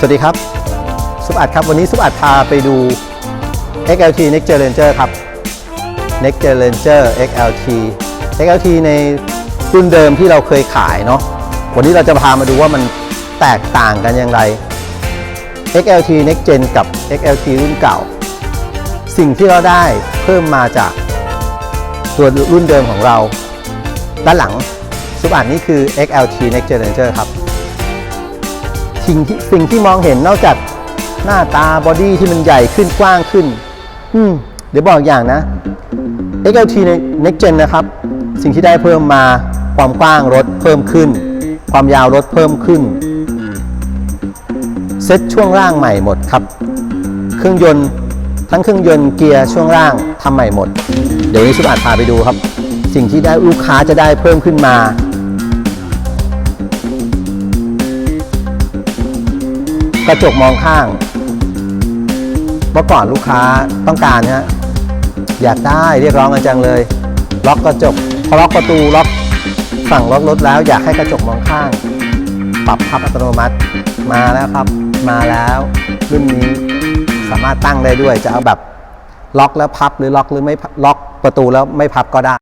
สวัสดีครับสุปอัดครับ วันนี้สุปอัดพาไปดู XLT Next Gen Ranger ครับ Next Gen Ranger XLT XLT ในรุ่นเดิมที่เราเคยขายเนาะวันนี้เราจะพามาดูว่ามันแตกต่างกันอย่างไร XLT Next Gen กับ XLT รุ่นเก่า สิ่งที่เราได้เพิ่มมาจากตัวรุ่นเดิมของเรา ด้านหลังสุปอัดนี่คือ XLT Next Gen Ranger ครับ สิ่งที่สิ่งที่มองเห็นนอกจากหน้าตาบอดี้ที่มันใหญ่ขึ้นกว้างขึ้น อืมเดี๋ยวบอกอย่างนะ XLT ใน Next Gen นะครับ สิ่งที่ได้เพิ่มมาความกว้างรถเพิ่มขึ้น ความยาวรถเพิ่มขึ้น เซ็ตช่วงล่างใหม่หมดครับ เครื่องยนต์ทั้งเครื่องยนต์เกียร์ช่วงล่างทำใหม่หมด เดี๋ยวนี้ชุดอาจพาไปดูครับ สิ่งที่ได้ลูกค้าจะได้เพิ่มขึ้นมา กระจกมองข้าง เมื่อก่อนลูกค้าต้องการฮะอยากได้เรียกร้องกันจังเลย ล็อกกระจกพอล็อกประตูล็อกฝั่งล็อกรถแล้ว อยากให้กระจกมองข้าง ปรับพับอัตโนมัติมาแล้วครับ มาแล้วรุ่นนี้สามารถตั้งได้ด้วยจะเอาแบบล็อกแล้วพับหรือล็อกหรือไม่ล็อกประตูแล้วไม่พับก็ได้